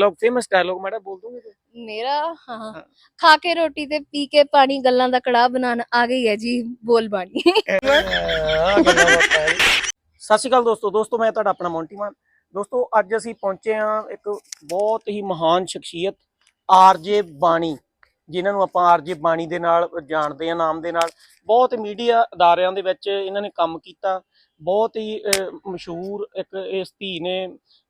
ਲੋਕ famous dialog madam ਬੋਲ ਦੋਗੇ ਤੁਸੀਂ? ਮੇਰਾ ਹਾਂ। ਖਾ ਕੇ ਰੋਟੀ ਤੇ ਪੀ ਕੇ ਪਾਣੀ ਗੱਲਾਂ ਦਾ ਕੜਾਹ ਬਣਾਉਣ ਆ ਗਈ ਹੈ ਜੀ ਬੋਲ ਬਾਣੀ। ਸਤਿ ਸ਼੍ਰੀ ਅਕਾਲ ਦੋਸਤੋ ਦੋਸਤੋ ਮੈਂ ਤੁਹਾਡਾ ਆਪਣਾ ਮੌਂਟੀ ਮਾਨ ਦੋਸਤੋ ਅੱਜ ਅਸੀਂ ਪਹੁੰਚੇ ਹਾਂ ਇੱਕ ਬਹੁਤ ਹੀ ਮਹਾਨ ਸ਼ਖਸੀਅਤ ਆਰਜੇ ਬਾਣੀ ਜਿਨ੍ਹਾਂ ਨੂੰ ਆਪਾਂ ਆਰਜੇ ਬਾਣੀ ਦੇ ਨਾਲ ਜਾਣਦੇ ਹਾਂ ਨਾਮ ਦੇ ਨਾਲ ਬਹੁਤ ਮੀਡੀਆ ਅਦਾਰਿਆਂ ਦੇ ਵਿੱਚ ਇਹਨਾਂ ਨੇ ਕੰਮ ਕੀਤਾ ਬਹੁਤ ਹੀ ਮਸ਼ਹੂਰ ਇੱਕ ਇਸ ਧੀ ਨੇ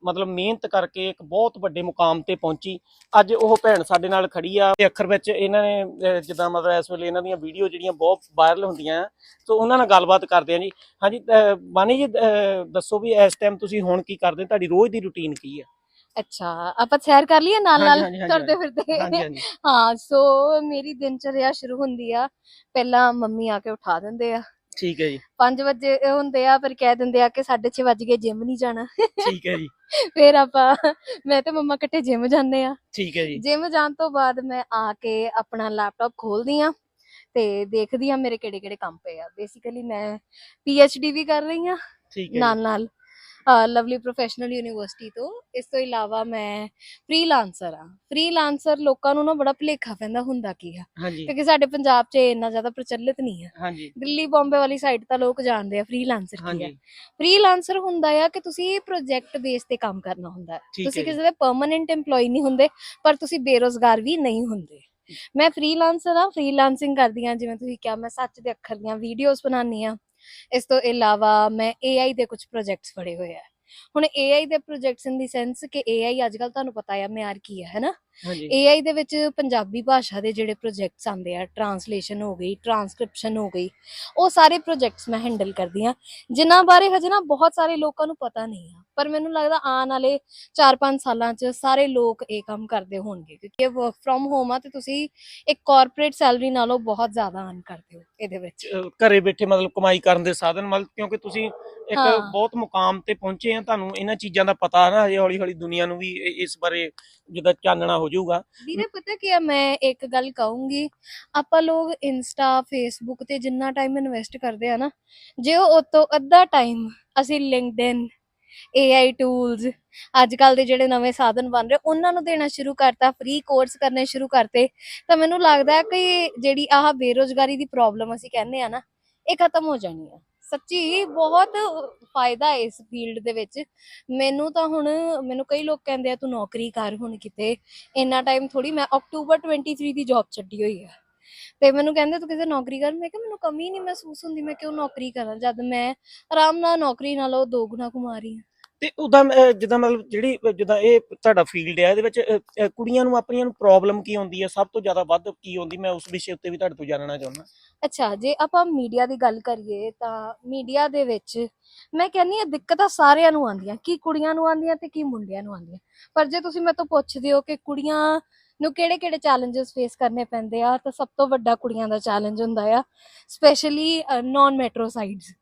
ਮਤਲਬ ਮਿਹਨਤ ਕਰਕੇ ਇੱਕ ਬਹੁਤ ਵੱਡੇ ਮੁਕਾਮ ਤੇ ਪਹੁੰਚੀ। ਅੱਜ ਉਹ ਭੈਣ ਸਾਡੇ ਨਾਲ ਖੜੀ ਆ ਤੇ ਅੱਖਰ ਵਿੱਚ ਇਹਨਾਂ ਨੇ ਜਿੱਦਾਂ ਮਤਲਬ ਇਸ ਵੇਲੇ ਇਹਨਾਂ ਦੀਆਂ ਵੀਡੀਓ ਜਿਹੜੀਆਂ ਬਹੁਤ ਵਾਇਰਲ ਹੁੰਦੀਆਂ ਆ ਸੋ ਉਹਨਾਂ ਨਾਲ ਗੱਲਬਾਤ ਕਰਦੇ ਹਾਂ ਜੀ। ਹਾਂਜੀ ਬਾਨੀ ਜੀ ਦੱਸੋ ਵੀ ਇਸ ਟਾਈਮ ਤੁਸੀਂ ਹੁਣ ਕੀ ਕਰਦੇ? ਤੁਹਾਡੀ ਰੋਜ਼ ਦੀ ਰੁਟੀਨ ਕੀ ਹੈ ਅੱਛਾ ਆਪਾਂ ਸੈਰ ਕਰ ਲਈਏ ਨਾਲ ਨਾਲ ਕਰਦੇ ਫਿਰਦੇ। ਹਾਂ ਸੋ ਮੇਰੀ ਦਿਨਚਰਿਆ ਸ਼ੁਰੂ ਹੁੰਦੀ ਆ। ਪਹਿਲਾਂ ਮੰਮੀ ਆ ਕੇ ਉਠਾ ਦਿੰਦੇ ਆ। ਠੀਕ ਹੈ ਜੀ। 5 ਵਜੇ ਹੁੰਦੇ ਆ ਫਿਰ ਕਹਿ ਦਿੰਦੇ ਆ ਕਿ 6:30 ਵਜ ਗਏ ਜਿਮ ਨਹੀਂ ਜਾਣਾ। ਠੀਕ ਹੈ ਜੀ। ਫਿਰ ਆਪਾਂ ਮੈਂ ਤੇ ਮੰਮਾ ਇਕੱਠੇ ਜਿਮ ਜਾਂਦੇ ਆ। ਠੀਕ ਹੈ ਜੀ। ਜਿਮ ਜਾਣ ਤੋਂ ਬਾਅਦ ਮੈਂ ਆ ਕੇ ਆਪਣਾ ਲੈਪਟਾਪ ਖੋਲਦੀ ਆ ਤੇ ਦੇਖਦੀ ਆ ਮੇਰੇ ਕਿਹੜੇ ਕਿਹੜੇ ਕੰਮ ਪਏ ਆ। ਬੇਸਿਕਲੀ ਮੈਂ ਡੀ ਵੀ ਕਰ ਰਹੀ ਆ ਠੀਕ ਹੈ ਨਾਲ ਨਾਲ ਲਵਲੀ ਪ੍ਰੋਫੈਸ਼ਨਲ ਯੂਨੀਵਰਸਿਟੀ ਤੋਂ। ਇਸ ਤੋਂ ਇਲਾਵਾ ਮੈਂ ਫ੍ਰੀਲਾਂਸਰ ਆ ਫ੍ਰੀਲਾਂਸਰ ਲੋਕਾਂ ਨੂੰ ਨਾ ਬੜਾ ਭੁਲੇਖਾ ਪੈਂਦਾ ਹੁੰਦਾ ਕੀ ਆ। ਕਿਉਂਕਿ ਸਾਡੇ ਪੰਜਾਬ 'ਚ ਇੰਨਾ ਜ਼ਿਆਦਾ ਪ੍ਰਚਲਿਤ ਨਹੀਂ ਹੈ ਹਾਂਜੀ। ਦਿੱਲੀ ਬੰਬੇ ਵਾਲੀ ਸਾਈਡ ਤਾਂ ਲੋਕ ਜਾਣਦੇ ਆ ਫ੍ਰੀਲਾਂਸਰ ਕੀ ਹੈ ਹਾਂਜੀ। ਫ੍ਰੀਲਾਂਸਰ ਹੁੰਦਾ ਆ ਕਿ ਤੁਸੀਂ ਪ੍ਰੋਜੈਕਟ ਬੇਸ ਤੇ ਕੰਮ ਕਰਨਾ ਹੁੰਦਾ। ਤੁਸੀਂ। ਕਿਸੇ ਦੇ ਪਰਮਨੈਂਟ EMPLOYE ਨਹੀਂ ਹੁੰਦੇ ਪਰ ਤੁਸੀਂ ਬੇਰੋਜ਼ਗਾਰ ਵੀ ਨਹੀਂ ਹੁੰਦੇ। ਮੈਂ ਫ੍ਰੀਲਾਂਸਰ ਆ ਫ੍ਰੀਲਾਂਸਿੰਗ ਕਰਦੀ ਆ ਜਿਵੇਂ ਤੁਸੀਂ ਕਿਹਾ ਮੈਂ ਸੱਚ ਦੇ ਅੱਖਰ ਦੀਆਂ ਵੀਡੀਓਜ਼ ਬਣਾਉਂਦੀ ਆ ਇਸ ਤੋਂ ਇਲਾਵਾ ਮੈਂ AI ਦੇ ਕੁਝ ਪ੍ਰੋਜੈਕਟਸ ਫੜੇ ਹੋਏ ਆ। ਹੁਣ AI ਦੇ ਪ੍ਰੋਜੈਕਟਸ ਇਨ ਦੀ ਸੈਂਸ ਕਿ AI ਅੱਜ ਕੱਲ ਤੁਹਾਨੂੰ ਪਤਾ ਆ ਮਿਆਰ ਕੀ ਹੈ ਹੈਨਾ? AI ਦੇ ਵਿੱਚ ਪੰਜਾਬੀ ਭਾਸ਼ਾ ਦੇ ਜਿਹੜੇ ਪ੍ਰੋਜੈਕਟਸ ਆਉਂਦੇ ਆ ਟਰਾਂਸਲੇਸ਼ਨ ਹੋ ਗਈ ਟਰਾਂਸਕ੍ਰਿਪਸ਼ਨ ਹੋ ਗਈ ਉਹ ਸਾਰੇ ਪ੍ਰੋਜੈਕਟਸ ਮੈਂ ਹੈਂਡਲ ਕਰਦੀ ਆ। ਜਿਨ੍ਹਾਂ ਬਾਰੇ ਹਜੇ ਨਾ ਬਹੁਤ ਸਾਰੇ ਲੋਕਾਂ ਨੂੰ ਪਤਾ ਨਹੀਂ ਆ। ਪਰ ਮੈਨੂੰ ਲੱਗਦਾ ਆਉਣ ਵਾਲੇ 4-5 ਸਾਲਾਂ 'ਚ ਸਾਰੇ ਲੋਕ ਇਹ ਕੰਮ ਕਰਦੇ ਹੋਣਗੇ ਕਿਉਂਕਿ ਇਹ ਵਰਕ ਫਰਮ ਹੋਮ ਆ ਤੇ ਤੁਸੀਂ ਇੱਕ ਕਾਰਪੋਰੇਟ ਸੈਲਰੀ ਨਾਲੋਂ ਬਹੁਤ ਜ਼ਿਆਦਾ ਅਰਨ ਕਰਦੇ ਹੋ ਇਹਦੇ ਵਿੱਚ ਘਰੇ ਬੈਠੇ ਮਤਲਬ ਕਮਾਈ ਕਰਨ ਦੇ ਸਾਧਨ ਮਤਲਬ ਕਿਉਂਕਿ ਤੁਸੀਂ ਇੱਕ। ਬਹੁਤ ਮੁਕਾਮ ਤੇ ਪਹੁੰਚੇ ਆ ਤੁਹਾਨੂੰ ਇਹਨਾਂ ਚੀਜ਼ਾਂ ਦਾ ਪਤਾ ਨਾ ਹਜੇ ਹੌਲੀ ਹੌਲੀ ਦੁਨੀਆ ਨੂੰ ਵੀ ਇਸ ਬਾਰੇ ਜਿੱਦਾਂ ਚਾਨਣਾ ਹੋ ਜਾਊਗਾ ਵੀਰੇ ਪਤਾ ਕੀ ਆ ਮੈਂ ਇੱਕ ਗੱਲ ਕਹੂੰਗੀ ਆਪਾਂ ਲੋਕ ਇੰਸਟਾ ਫੇਸਬੁੱਕ ਤੇ ਜਿੰਨਾ ਟਾਈਮ ਇਨਵੈਸਟ ਕਰਦੇ ਆ ਨਾ ਜੇ ਉਹ ਉਹ ਤੋਂ ਅੱਧਾ ਟਾਈਮ ਅਸੀਂ ਲਿੰਕਡਇਨ AI ਟੂਲਸ ਅੱਜ ਕੱਲ ਦੇ ਜਿਹੜੇ ਨਵੇਂ ਸਾਧਨ ਬਣ ਰਹੇ, ਉਹਨਾਂ ਨੂੰ ਦੇਣਾ ਸ਼ੁਰੂ ਕਰਤਾ ਫ੍ਰੀ ਕੋਰਸ ਕਰਨੇ ਸ਼ੁਰੂ ਕਰਤੇ। ਤਾਂ ਮੈਨੂੰ ਲੱਗਦਾ ਹੈ ਕਿ ਜਿਹੜੀ ਆਹ ਬੇਰੋਜ਼ਗਾਰੀ ਦੀ ਪ੍ਰੋਬਲਮ ਅਸੀਂ ਕਹਿੰਦੇ ਆ ਨਾ, ਇਹ ਖਤਮ ਹੋ ਜਾਣੀ ਆ। ਸੱਚੀ ਬਹੁਤ ਫਾਇਦਾ ਇਸ ਫੀਲਡ ਦੇ ਵਿੱਚ। ਮੈਨੂੰ ਤਾਂ ਹੁਣ, ਮੈਨੂੰ ਕਈ ਲੋਕ ਕਹਿੰਦੇ ਆ, ਤੂੰ ਨੌਕਰੀ ਕਰ ਹੁਣ ਕਿਤੇ। ਇੰਨਾ ਟਾਈਮ ਥੋੜੀ ਮੈਂ ਅਕਤੂਬਰ 23 ਦੀ ਜੌਬ ਛੱਡੀ ਹੋਈ ਹੈ ਤੇ ਮੈਨੂੰ ਕਹਿੰਦੇ ਤੂੰ ਕਿਸੇ ਨੌਕਰੀ ਕਰ ਮੈਂ ਕਿਹਾ ਮੈਨੂੰ ਕਮੀ ਨਹੀਂ ਮਹਿਸੂਸ ਹੁੰਦੀ ਮੈਂ ਕਿਉਂ ਨੌਕਰੀ ਕਰਾਂ ਜਦ ਮੈਂ ਆਰਾਮ ਨਾਲ ਨੌਕਰੀ ਨਾਲੋਂ ਦੋ ਗੁਣਾ ਕਮਾ ਰਹੀ ਹਾਂ। ਤੇ ਉਦਾਂ ਜਿੱਦਾਂ ਮਤਲਬ ਜਿਹੜੀ ਜਿੱਦਾਂ ਇਹ ਤੁਹਾਡਾ ਫੀਲਡ ਹੈ ਇਹਦੇ ਵਿੱਚ ਕੁੜੀਆਂ ਨੂੰ ਆਪਣੀਆਂ ਨੂੰ ਪ੍ਰੋਬਲਮ ਕੀ ਆਉਂਦੀ ਹੈ ਸਭ ਤੋਂ ਜ਼ਿਆਦਾ ਵੱਧ ਕੀ ਆਉਂਦੀ? ਮੈਂ ਉਸ ਵਿਸ਼ੇ ਉੱਤੇ ਵੀ ਤੁਹਾਡੇ ਤੋਂ ਜਾਣਨਾ ਚਾਹੁੰਦਾ। ਅੱਛਾ ਜੇ ਆਪਾਂ ਮੀਡੀਆ ਦੀ ਗੱਲ ਕਰੀਏ ਤਾਂ ਮੀਡੀਆ ਦੇ ਵਿੱਚ ਮੈਂ ਕਹਿੰਨੀ ਆ ਦਿੱਕਤਾਂ ਸਾਰਿਆਂ ਨੂੰ ਆਉਂਦੀਆਂ ਕੀ ਕੁੜੀਆਂ ਨੂੰ ਆਉਂਦੀਆਂ ਤੇ ਕੀ ਮੁੰਡਿਆਂ ਨੂੰ ਆਉਂਦੀਆਂ ਪਰ ਜੇ ਤੁਸੀਂ ਮੇਰੇ ਤੋਂ ਪੁੱਛਦੇ ਹੋ ਕਿ ਕੁੜੀਆਂ ਨੂੰ ਕਿਹੜੇ-ਕਿਹੜੇ ਚੈਲੰਜਸ ਫੇਸ ਕਰਨੇ ਪੈਂਦੇ ਆ ਤਾਂ ਸਭ ਤੋਂ ਵੱਡਾ ਕੁੜੀਆਂ ਦਾ ਚੈਲੰਜ ਹੁੰਦਾ ਆ ਸਪੈਸ਼ਲੀ ਨਾਨ ਮੈਟਰੋ ਸਾਈਡਸ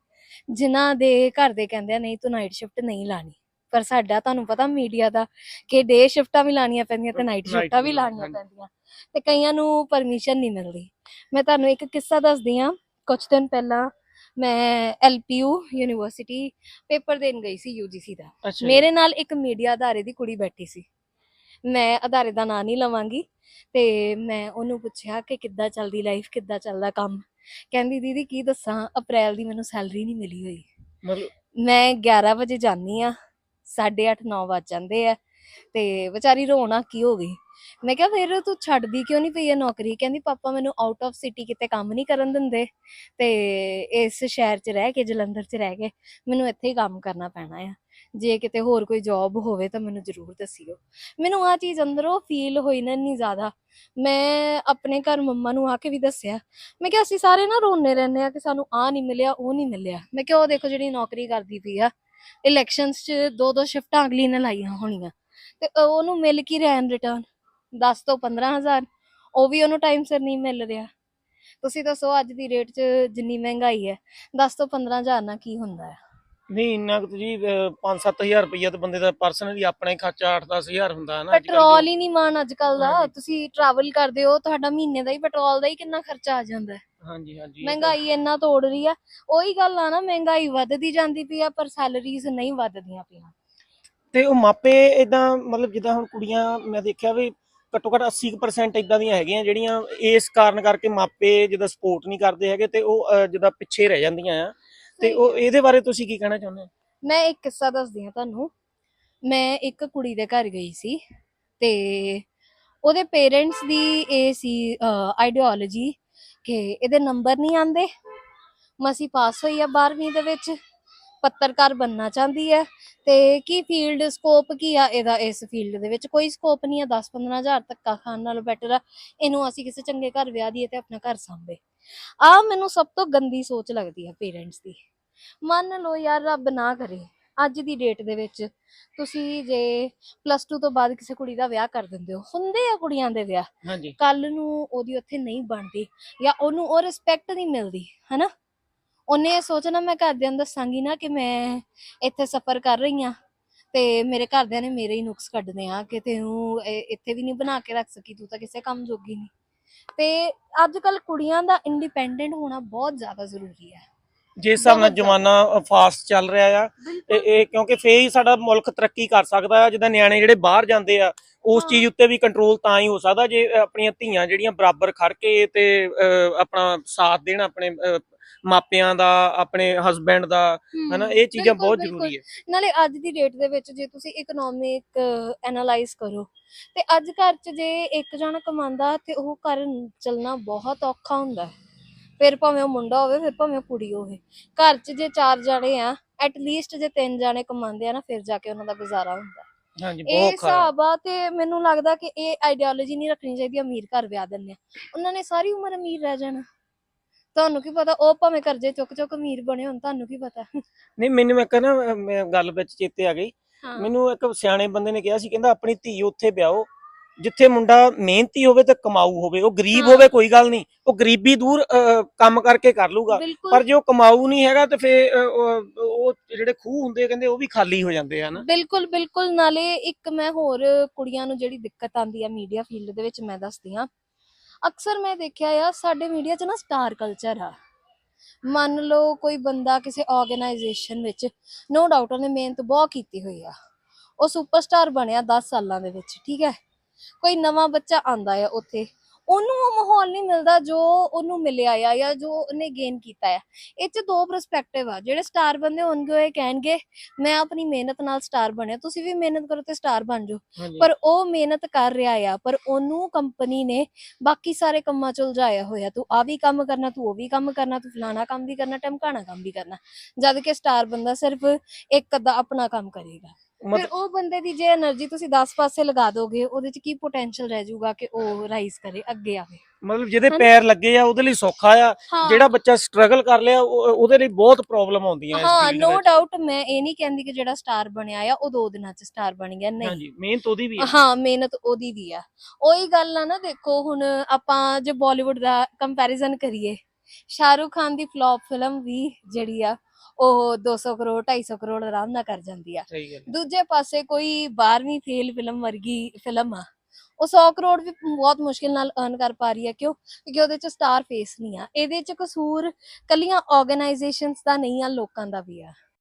ਜਿਨ੍ਹਾਂ ਦੇ ਘਰ ਦੇ ਕਹਿੰਦੇ ਆ ਨਹੀਂ ਤੂੰ ਨਾਈਟ ਸ਼ਿਫਟ ਨਹੀਂ ਲਾਣੀ। ਪਰ ਸਾਡਾ ਤੁਹਾਨੂੰ ਪਤਾ ਮੀਡੀਆ ਦਾ ਕਿ ਡੇ ਸ਼ਿਫਟਾਂ ਵੀ ਲਾਣੀਆਂ ਪੈਂਦੀਆਂ ਤੇ ਨਾਈਟ ਸ਼ਿਫਟਾਂ ਵੀ ਲਾਣੀਆਂ। ਪੈਂਦੀਆਂ ਤੇ ਕਈਆਂ ਨੂੰ ਪਰਮਿਸ਼ਨ ਨਹੀਂ ਮਿਲਦੀ। ਮੈਂ ਤੁਹਾਨੂੰ ਇੱਕ ਕਿੱਸਾ ਦੱਸਦੀ ਆ ਕੁਝ ਦਿਨ ਪਹਿਲਾਂ ਮੈਂ ਐਲਪੀਯੂ ਯੂਨੀਵਰਸਿਟੀ ਪੇਪਰ ਦੇਣ ਗਈ ਸੀ ਯੂਜੀਸੀ ਦਾ। ਮੇਰੇ ਨਾਲ ਇੱਕ ਮੀਡੀਆ ਅਦਾਰੇ ਦੀ ਕੁੜੀ ਬੈਠੀ ਸੀ। ਮੈਂ ਅਦਾਰੇ ਦਾ ਨਾਂ ਨਹੀਂ ਲਵਾਂਗੀ। ਤੇ ਮੈਂ ਉਹਨੂੰ ਪੁੱਛਿਆ ਕਿ ਕਿੱਦਾਂ ਚੱਲਦੀ ਲਾਈਫ ਕਿੱਦਾਂ ਚੱਲਦਾ ਕੰਮ? ਕਹਿੰਦੀ ਦੀਦੀ ਕੀ ਦੱਸਾਂ? ਅਪ੍ਰੈਲ ਦੀ ਮੈਨੂੰ ਸੈਲਰੀ ਨਹੀਂ ਮਿਲੀ ਹੋਈ। ਮਤਲਬ ਮੈਂ 11 ਵਜੇ ਜਾਂਦੀ ਆ 8:30 9 ਵੱਜ ਜਾਂਦੇ ਆ। ਤੇ ਵਿਚਾਰੀ ਰੋਣਾ ਕੀ ਹੋ ਗਈ? ਮੈਂ ਕਿਹਾ ਫਿਰ ਤੂੰ ਛੱਡਦੀ ਕਿਉਂ ਨਹੀਂ ਪਈ ਇਹ ਨੌਕਰੀ? ਕਹਿੰਦੀ ਪਾਪਾ ਮੈਨੂੰ ਆਊਟ ਆਫ ਸਿਟੀ ਕਿਤੇ ਕੰਮ ਨਹੀਂ ਕਰਨ ਦਿੰਦੇ। ਤੇ ਇਸ ਸ਼ਹਿਰ 'ਚ ਰਹਿ ਕੇ ਜਲੰਧਰ 'ਚ ਰਹਿ ਕੇ ਮੈਨੂੰ ਇੱਥੇ ਹੀ ਕੰਮ ਕਰਨਾ ਪੈਣਾ ਆ। ਜੇ ਕਿਤੇ ਹੋਰ ਕੋਈ ਜੌਬ ਹੋਵੇ ਤਾਂ ਮੈਨੂੰ ਜ਼ਰੂਰ ਦੱਸਿਓ। ਮੈਨੂੰ ਆ ਚੀਜ਼ ਅੰਦਰੋਂ ਫੀਲ ਹੋਈ ਨਾ ਇੰਨੀ ਜ਼ਿਆਦਾ। ਮੈਂ ਆਪਣੇ ਘਰ ਮੰਮਾ ਨੂੰ ਆ ਕੇ ਵੀ ਦੱਸਿਆ। ਮੈਂ ਕਿਹਾ, ਅਸੀਂ ਸਾਰੇ ਨਾ ਰੋਣੇ ਰਹਿੰਦੇ ਆ ਕਿ ਸਾਨੂੰ ਆ ਨਹੀਂ ਮਿਲਿਆ, ਉਹ ਨਹੀਂ ਮਿਲਿਆ। ਮੈਂ ਕਿਹਾ, ਉਹ ਦੇਖੋ ਜਿਹੜੀ ਨੌਕਰੀ ਕਰਦੀ ਪਈ ਆ ਇਲੈਕਸ਼ਨਸ 'ਚ ਦੋ ਦੋ ਸ਼ਿਫਟਾਂ ਅਗਲੀ ਨੇ ਲਾਈਆਂ ਹੋਣੀਆਂ। ਤੇ ਉਹਨੂੰ ਮਿਲ ਕੀ ਰਿਹਾ ਇਨ ਰਿਟਰਨ 10 ਤੋਂ 15000 ਉਹ ਵੀ ਉਹਨੂੰ ਟਾਈਮ ਸਿਰ ਨਹੀਂ ਮਿਲ ਰਿਹਾ। ਤੁਸੀਂ ਦੱਸੋ, ਅੱਜ ਦੀ ਰੇਟ 'ਚ ਜਿੰਨੀ ਮਹਿੰਗਾਈ ਹੈ 10 ਤੋਂ 15000 ਨਾਲ ਕੀ ਹੁੰਦਾ ਹੈ? ਨਹੀਂ ਇੰਨਾ ਕੁ ਜੀ 5-7000 ਰੁਪਈਆ ਤੇ ਬੰਦੇ ਦਾ ਪਰਸਨਲੀ ਆਪਣਾ ਹੀ ਖਰਚਾ 8-10000 ਹੁੰਦਾ ਨਾ ਅੱਜ ਕੱਲ੍ਹ ਪੈਟਰੋਲ ਹੀ ਨਹੀਂ ਮਾਣ ਅੱਜ ਕੱਲ ਦਾ। ਤੁਸੀਂ ਟਰੈਵਲ ਕਰਦੇ ਹੋ ਤੁਹਾਡਾ ਮਹੀਨੇ ਦਾ ਹੀ ਪੈਟਰੋਲ ਦਾ ਹੀ ਕਿੰਨਾ ਖਰਚਾ ਆ ਜਾਂਦਾ ਹੈ। ਹਾਂਜੀ ਹਾਂਜੀ ਮਹਿੰਗਾਈ ਇੰਨਾ ਤੋੜ ਰਹੀ ਆ। ਉਹੀ ਗੱਲ ਆ ਨਾ ਮਹਿੰਗਾਈ ਵੱਧਦੀ ਜਾਂਦੀ ਪਈ ਆ ਪਰ ਸੈਲਰੀਜ਼ ਨਹੀਂ ਵੱਧਦੀਆਂ ਪਈਆਂ। ਤੇ ਉਹ ਮਾਪੇ ਇਦਾਂ ਮਤਲਬ ਜਿੱਦਾਂ ਹੁਣ ਕੁੜੀਆਂ ਮੈਂ ਦੇਖਿਆ ਵੀ ਘੱਟੋ ਘੱਟ 80% ਇਦਾਂ ਦੀਆਂ ਹੈਗੀਆਂ ਜਿਹੜੀਆਂ ਇਸ ਕਾਰਨ ਕਰਕੇ ਮਾਪੇ ਜਿੱਦਾਂ ਸਪੋਰਟ ਨਹੀਂ ਕਰਦੇ ਹੈਗੇ ਤੇ ਉਹ ਅਹ, ਜਿੱਦਾਂ ਪਿੱਛੇ ਰਹਿ ਜਾਂਦੀਆਂ ਆ। ਤੇ ਉਹ ਇਹਦੇ ਬਾਰੇ ਤੁਸੀਂ ਕੀ ਕਹਿਣਾ ਚਾਹੁੰਦੇ ਹੋ? ਮੈਂ ਇੱਕ ਕਿੱਸਾ ਦੱਸਦੀ ਹਾਂ ਤੁਹਾਨੂੰ। ਮੈਂ ਇੱਕ ਕੁੜੀ ਦੇ ਘਰ ਗਈ ਸੀ ਤੇ ਉਹਦੇ ਪੇਰੈਂਟਸ ਦੀ ਇਹ ਸੀ ਆਈਡੀਓਲੋਜੀ ਕਿ ਇਹਦੇ ਨੰਬਰ ਨਹੀਂ ਆਂਦੇ ਮਸੀ ਪਾਸ ਹੋਈ ਆ 12ਵੀਂ ਦੇ ਵਿੱਚ ਪੱਤਰਕਾਰ ਬੰਨਾ ਚਾਹੁੰਦੀ ਹੈ। ਤੇ ਕੀ ਫੀਲਡ ਸਕੋਪ ਕੀ ਆ ਇਹਦਾ ਇਸ ਫੀਲਡ ਦੇ ਵਿੱਚ? ਕੋਈ ਸਕੋਪ ਨਹੀਂ ਆ 10-15 ਹਜ਼ਾਰ ਧੱਕਾ ਖਾਣ ਨਾਲੋਂ ਬੈਟਰ ਆ। ਇਹਨੂੰ ਅਸੀਂ ਕਿਸੇ ਚੰਗੇ ਘਰ ਵਿਆਹ ਦਈਏ ਤੇ ਆਪਣਾ ਘਰ ਸੰਭੇ। ਆ ਮੈਨੂੰ ਸਭ ਤੋਂ ਗੰਦੀ ਸੋਚ ਲੱਗਦੀ ਆ ਪੇਰੈਂਟਸ ਦੀ। ਮੰਨ ਲਓ ਯਾਰ ਰੱਬ ਨਾ ਕਰੇ ਅੱਜ ਦੀ ਡੇਟ ਦੇ ਵਿੱਚ ਤੁਸੀਂ ਜੇ ਪਲੱਸ 2 ਤੋਂ ਬਾਅਦ ਕਿਸੇ ਕੁੜੀ ਦਾ ਵਿਆਹ ਕਰ ਦਿੰਦੇ ਹੋ ਹੁੰਦੇ ਆ ਕੁੜੀਆਂ ਦੇ ਵਿਆਹ। ਹਾਂਜੀ। ਕੱਲ ਨੂੰ ਉਹਦੀ ਉੱਥੇ ਨਹੀਂ ਬਣਦੀ ਜਾਂ ਉਹਨੂੰ ਉਹ ਰਿਸਪੈਕਟ ਨਹੀਂ ਮਿਲਦੀ ਹਨਾ? ਉਹਨੇ ਇਹ ਸੋਚਣਾ ਮੈਂ ਘਰਦਿਆਂ ਨੂੰ ਦੱਸਾਂਗੀ ਨਾ ਕਿ ਮੈਂ ਇੱਥੇ ਸਫਰ ਕਰ ਰਹੀ ਆ ਤੇ ਮੇਰੇ ਘਰਦਿਆਂ ਨੇ ਮੇਰੇ ਹੀ ਨੁਕਸ ਕੱਢਨੇ ਆ ਕਿ ਤੈਨੂੰ ਇੱਥੇ ਵੀ ਨਹੀਂ ਬਣਾ ਕੇ ਰੱਖ ਸਕੀ ਤੂੰ ਤਾਂ ਕਿਸੇ ਕੰਮ ਜੋਗੀ ਨਹੀਂ। ਤੇ ਅੱਜ ਕੱਲ ਕੁੜੀਆਂ ਦਾ ਇੰਡੀਪੈਂਡੈਂਟ ਹੋਣਾ ਬਹੁਤ ਜ਼ਿਆਦਾ ਜ਼ਰੂਰੀ ਹੈ ਜਿਸ ਹਿਸਾਬ ਨਾਲ। ਜਮਾਨਾ ਫਾਸਟ ਚੱਲ ਰਿਹਾ ਆ ਤੇ ਇਹ ਕਿਉਂਕਿ ਫੇਰ ਹੀ ਸਾਡਾ ਮੁਲਕ ਤਰੱਕੀ ਕਰ ਸਕਦਾ ਆ ਜਿੱਦਾਂ ਨਿਆਣੇ ਜਿਹੜੇ ਬਾਹਰ ਜਾਂਦੇ ਆ ਉਸ। ਚੀਜ਼ ਉੱਤੇ ਵੀ ਕੰਟਰੋਲ ਤਾਂ ਹੀ ਹੋ ਸਕਦਾ ਜੇ ਆਪਣੀਆਂ ਧੀਆਂ ਜਿਹੜੀਆਂ ਬਰਾਬਰ ਖੜ ਕੇ ਤੇ ਆਪਣਾ ਸਾਥ ਦੇਣ ਆਪਣੇ ਮਾਪਿਆਂ ਦਾ ਆਪਣੇ ਹਸਬੈਂਡ ਦਾ ਹਨਾ ਇਹ ਚੀਜ਼ਾਂ ਬਹੁਤ। ਜ਼ਰੂਰੀ ਹੈ। ਨਾਲੇ ਅੱਜ ਦੀ ਡੇਟ ਦੇ ਵਿੱਚ ਜੇ ਤੁਸੀਂ ਇਕਨੋਮਿਕ ਐਨਾਲਾਈਜ਼ ਕਰੋ ਤੇ ਅੱਜ ਘਰ 'ਚ ਜੇ ਇੱਕ ਜਣਾ ਕਮਾਉਂਦਾ ਤੇ ਉਹ ਘਰ ਚੱਲਣਾ ਬਹੁਤ ਔਖਾ ਹੁੰਦਾ ਹੈ। ਫਿਰ ਭਾਵੇਂ ਉਹ ਮੁੰਡਾ ਹੋਵੇ ਫਿਰ ਭਾਵੇਂ ਕੁੜੀ ਹੋਵੇ। ਘਰ 'ਚ ਜੇ ਚਾਰ ਜਣੇ ਆ ਐਟ ਲੀਸਟ ਜੇ ਤਿੰਨ ਜਣੇ ਕਮਾਉਂਦੇ ਆ ਨਾ ਫਿਰ ਜਾ ਕੇ ਉਹਨਾਂ ਦਾ ਗੁਜ਼ਾਰਾ ਹੁੰਦਾ। ਹਾਂਜੀ ਬਹੁਤ ਹਿਸਾਬ ਆ ਤੇ ਮੈਨੂੰ ਲੱਗਦਾ ਕਿ ਇਹ ਆਈਡੀਓਲੋਜੀ ਨਹੀਂ ਰੱਖਣੀ ਚਾਹੀਦੀ ਅਮੀਰ ਘਰ ਵਿਆਹ ਦਿੰਦੇ ਆ। ਉਹਨਾਂ ਨੇ ਸਾਰੀ ਉਮਰ ਅਮੀਰ ਰਹਿ ਜਾਣਾ। ਤੁਹਾਨੂੰ ਕੀ ਪਤਾ ਉਹ ਭਾਵੇਂ ਕਰਜ਼ੇ ਚੁੱਕ ਚੁੱਕ ਅਮੀਰ ਬਣੇ ਹੋਣ ਤੁਹਾਨੂੰ ਕੀ ਪਤਾ। ਨਹੀਂ ਮੈਨੂੰ ਇੱਕ ਨਾ ਅਹ, ਮੈਂ ਗੱਲ ਵਿੱਚ ਚੇਤੇ ਆ ਗਈ। ਹਾਂ। ਮੈਨੂੰ ਇੱਕ ਸਿਆਣੇ ਬੰਦੇ ਨੇ ਕਿਹਾ ਸੀ ਕਹਿੰਦਾ ਆਪਣੀ ਧੀ ਉੱਥੇ ਵਿਆਹੋ ਜਿੱਥੇ ਮੁੰਡਾ ਮਿਹਨਤੀ ਹੋਵੇ ਤੇ ਕਮਾਊ ਹੋਵੇ ਉਹ ਗਰੀਬ ਹਾਂ। ਹੋਵੇ ਕੋਈ ਗੱਲ ਨਹੀਂ ਉਹ ਗਰੀਬੀ ਦੂਰ ਅਹ, ਕੰਮ ਕਰਕੇ ਕਰ ਲੂਗਾ। ਬਿਲਕੁਲ। ਪਰ ਜੇ ਉਹ ਕਮਾਊ ਨਹੀਂ ਹੈਗਾ ਤੇ ਫੇ ਉਹ ਜਿਹੜੇ ਖੂਹ ਹੁੰਦੇ ਕਹਿੰਦੇ ਉਹ ਵੀ ਖਾਲੀ ਹੋ ਜਾਂਦੇ ਆ ਨਾ। ਬਿਲਕੁਲ ਬਿਲਕੁਲ। ਨਾਲੇ ਇੱਕ ਮੈਂ ਹੋਰ ਕੁੜੀਆਂ ਨੂੰ ਜਿਹੜੀ ਦਿੱਕਤ ਆਂਦੀ ਆ ਮੀਡੀਆ ਫੀਲਡ ਦੇ ਵਿੱਚ ਮੈਂ ਦੱਸਦੀ ਆ ਅਕਸਰ ਮੈਂ ਦੇਖਿਆ ਆ, ਸਾਡੇ ਮੀਡੀਆ 'ਚ ਨਾ ਸਟਾਰ ਕਲਚਰ ਆ। ਮੰਨ ਲਓ ਕੋਈ ਬੰਦਾ ਕਿਸੇ ਆਰਗੇਨਾਈਜੇਸ਼ਨ ਵਿੱਚ ਨੋ ਡਾਊਟ ਉਹਨੇ ਮਿਹਨਤ ਬਹੁਤ ਕੀਤੀ ਹੋਈ ਆ। ਉਹ ਸੁਪਰਸਟਾਰ ਬਣਿਆ 10 ਸਾਲਾਂ ਦੇ ਵਿੱਚ, ਠੀਕ ਹੈ। ਕੋਈ ਨਵਾਂ ਬੱਚਾ ਆਂਦਾ ਆ ਉੱਥੇ ਉਹਨੂੰ ਉਹ ਮਾਹੌਲ ਨਹੀਂ ਮਿਲਦਾ ਜੋ ਉਹਨੂੰ ਮਿਲਿਆ ਆ ਜਾਂ ਜੋ ਉਹਨੇ ਗੇਨ ਕੀਤਾ ਆ। ਇਹ 'ਚ ਦੋ ਪਰਸਪੈਕਟਿਵ ਆ ਜਿਹੜੇ ਸਟਾਰ ਬੰਦੇ ਹੋਣਗੇ ਉਹ ਇਹ ਕਹਿਣਗੇ ਮੈਂ ਆਪਣੀ ਮਿਹਨਤ ਨਾਲ ਸਟਾਰ ਬਣਿਆ ਤੁਸੀਂ ਵੀ ਮਿਹਨਤ ਕਰੋ ਤੇ ਸਟਾਰ ਬਣ ਜਾਓ। ਪਰ ਉਹ ਮਿਹਨਤ ਕਰ ਰਿਹਾ ਆ ਪਰ ਉਹਨੂੰ ਕੰਪਨੀ ਨੇ ਬਾਕੀ ਸਾਰੇ ਕੰਮਾਂ ਚ ਉਲਝਾਇਆ ਹੋਇਆ ਤੂੰ ਆ ਵੀ ਕੰਮ ਕਰਨਾ ਤੂੰ ਉਹ ਵੀ ਕੰਮ ਕਰਨਾ ਤੂੰ ਫਲਾਣਾ ਕੰਮ ਵੀ ਕਰਨਾ ਟਮਕਾਣਾ ਕੰਮ ਵੀ ਕਰਨਾ। ਜਦ ਕਿ ਸਟਾਰ ਬੰਦਾ ਸਿਰਫ ਇੱਕ ਅੱਧਾ ਆਪਣਾ ਕੰਮ ਕਰੇਗਾ। ਫਿਰ ਮਤ- ਉਹ ਬੰਦੇ ਦੀ ਜੇ એનર્ਜੀ ਤੁਸੀਂ 10 ਪਾਸੇ ਲਗਾ ਦੋਗੇ ਉਹਦੇ ਚ ਕੀ ਪੋਟੈਂਸ਼ੀਅਲ ਰਹਿ ਜਾਊਗਾ ਕਿ ਉਹ ਰਾਈਜ਼ ਕਰੇ ਅੱਗੇ ਆਵੇ? ਮਤਲਬ ਜਿਹਦੇ ਪੈਰ ਲੱਗੇ ਆ ਉਹਦੇ ਲਈ ਸੌਖਾ ਆ ਜਿਹੜਾ ਬੱਚਾ ਸਟਰਗਲ ਕਰ ਲਿਆ ਉਹਦੇ ਲਈ ਬਹੁਤ ਪ੍ਰੋਬਲਮ ਆਉਂਦੀਆਂ ਇਸ ਹਾਂ ਨੋ ਡਾਊਟ ਮੈਂ ਇਹ ਨਹੀਂ ਕਹਿੰਦੀ ਕਿ ਜਿਹੜਾ ਸਟਾਰ ਬਣਿਆ ਆ ਉਹ ਦੋ ਦਿਨਾਂ ਚ ਸਟਾਰ ਬਣ ਗਿਆ ਨਹੀਂ। ਹਾਂਜੀ ਮਿਹਨਤ ਉਹਦੀ ਵੀ ਹੈ ਹਾਂ ਮਿਹਨਤ ਉਹਦੀ ਵੀ ਆ। ਉਹੀ ਗੱਲ ਆ ਨਾ ਦੇਖੋ ਹੁਣ ਆਪਾਂ ਜੇ ਬਾਲੀਵੁੱਡ ਦਾ ਕੰਪੈਰੀਜ਼ਨ ਕਰੀਏ ਸ਼ਾਹਰੁਖ ਖਾਨ ਦੀ ਫਲॉप ਫਿਲਮ ਵੀ ਜਿਹੜੀ ਆ ਉਹ 200 ਕਰੋੜ 250 ਕਰੋੜ ਆਰਾਮ ਨਾਲ ਕਰ ਜਾਂਦੀ ਆ। ਸਹੀ ਗੱਲ ਹੈ। ਦੂਜੇ ਪਾਸੇ ਕੋਈ 12ਵੀਂ ਫੇਲ ਫਿਲਮ ਵਰਗੀ ਫਿਲਮ ਆ। ਉਹ 100 ਕਰੋੜ ਵੀ ਬਹੁਤ ਮੁਸ਼ਕਿਲ ਨਾਲ ਅਰਨ ਕਰ ਪਾ ਰਹੀ ਹੈ ਕਿਉਂ? ਕਿਉਂਕਿ ਉਹਦੇ ਚ ਸਟਾਰ ਫੇਸ ਨਹੀਂ ਆ। ਇਹਦੇ ਚ ਕਸੂਰ ਕੱਲੀਆਂ ਆਰਗੇਨਾਈਜੇਸ਼ਨਸ ਦਾ ਨਹੀਂ ਆ ਲੋਕਾਂ ਦਾ ਵੀ ਆ।